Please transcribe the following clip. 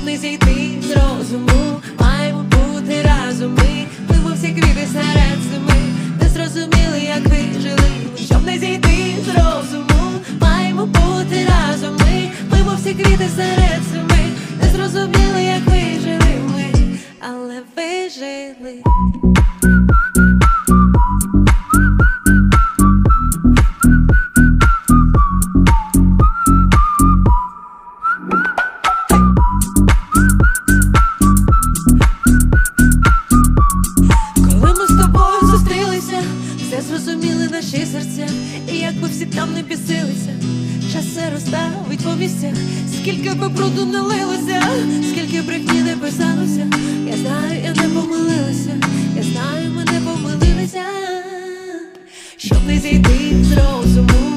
щоб не зійти з розуму, маємо бути разом ми, пливо всі квіти серед зими, не зрозуміли, як ви жили, щоб не зійти з розуму, маємо бути разом ми, пливо всі квіти серед зими, не зрозуміли, як ви жили ми, але ви жили. зрозуміли наші серця, і якби всі там не бісилися, час все розставить по місцях, скільки би бруду не лилося, скільки брехні не писалося, я знаю, я не помилилася, я знаю, ми не помилилися, щоб не зійти з розуму.